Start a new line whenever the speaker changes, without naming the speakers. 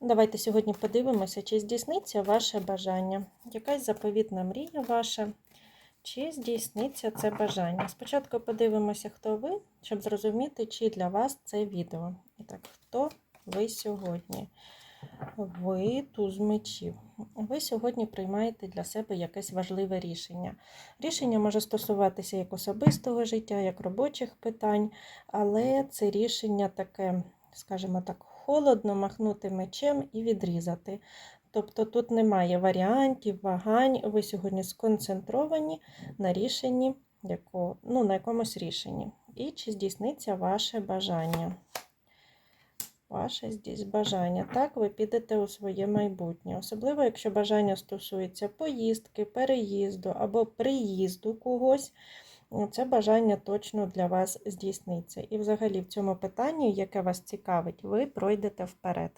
Давайте сьогодні подивимося, чи здійсниться ваше бажання. Якась заповітна мрія ваша, чи здійсниться це бажання. Спочатку подивимося, хто ви, щоб зрозуміти, чи для вас це відео. І так, хто ви сьогодні? Ви туз мечів. Ви сьогодні приймаєте для себе якесь важливе рішення. Рішення може стосуватися як особистого життя, як робочих питань, але це рішення таке, скажімо так, холодно махнути мечем і відрізати. Тобто тут немає варіантів, вагань, ви сьогодні сконцентровані на рішенні, яко, ну, на якомусь рішенні. І чи здійсниться ваше бажання? Ваше здесь бажання. Так, ви підете у своє майбутнє. Особливо, якщо бажання стосується поїздки, переїзду або приїзду когось, це бажання точно для вас здійсниться. І взагалі в цьому питанні, яке вас цікавить, ви пройдете вперед.